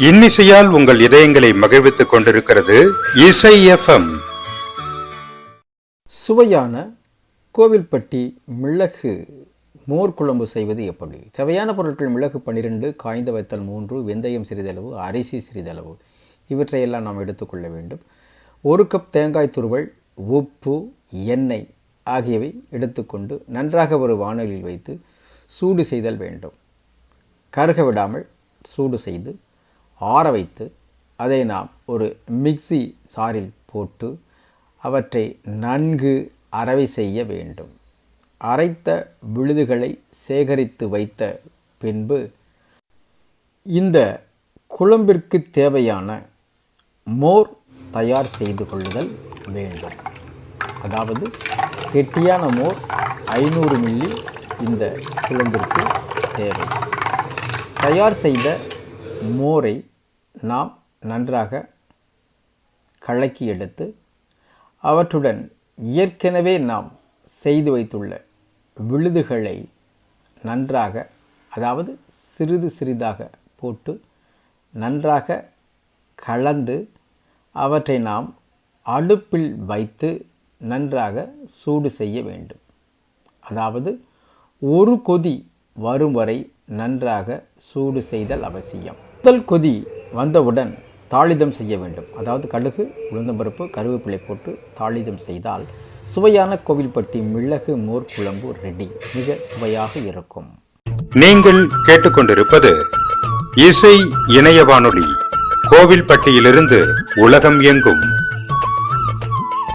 இன்னிசையால் உங்கள் இதயங்களை மகிழ்வித்துக் கொண்டிருக்கிறது இசை எஃப்எம். சுவையான கோவில்பட்டி மிளகு மோர் குழம்பு செய்வது எப்படி? தேவையான பொருட்கள் மிளகு பன்னிரெண்டு காய்ந்த வைத்தல் மூன்று வெந்தயம் சிறிதளவு அரிசி சிறிதளவு. இவற்றையெல்லாம் நாம் எடுத்துக்கொள்ள வேண்டும். ஒரு கப் தேங்காய் துருவல் உப்பு எண்ணெய் ஆகியவை எடுத்துக்கொண்டு நன்றாக ஒரு வானொலியில் வைத்து சூடு செய்தல் வேண்டும். கருக விடாமல் சூடு செய்து ஆற வைத்து அதை நாம் ஒரு மிக்சி சாரில் போட்டு அவற்றை நன்கு அரவை செய்ய வேண்டும். அரைத்த விழுதுகளை சேகரித்து வைத்த பின்பு இந்த குழம்பிற்கு தேவையான மோர் தயார் செய்து கொள்ளுதல் வேண்டும். அதாவது கெட்டியான மோர் ஐநூறு மில்லி இந்த குழம்பிற்கு தேவை. தயார் செய்த மோரை நாம் நன்றாக கலக்கி எடுத்து அவற்றுடன் ஏற்கனவே நாம் செய்து வைத்துள்ள விழுதுகளை நன்றாக அதாவது சிறிது சிறிதாக போட்டு நன்றாக கலந்து அவற்றை நாம் அடுப்பில் வைத்து நன்றாக சூடு செய்ய வேண்டும். அதாவது ஒரு கொதி வரும் வரை நன்றாக சூடு செய்தல் அவசியம். முதல் கொதி வந்தவுடன் தாளிதம் செய்ய வேண்டும். அதாவது கடுகு உளுந்தம்பருப்பு கருவேப்பிலை போட்டு தாளிதம் செய்தால் சுவையான கோவில்பட்டி மிளகு மோர் குழம்பு ரெடி மிக சுவையாக இருக்கும். நீங்கள் கேட்டுக்கொண்டிருப்பது இசை இணைய வானொலி கோவில்பட்டியிலிருந்து உலகம் எங்கும்.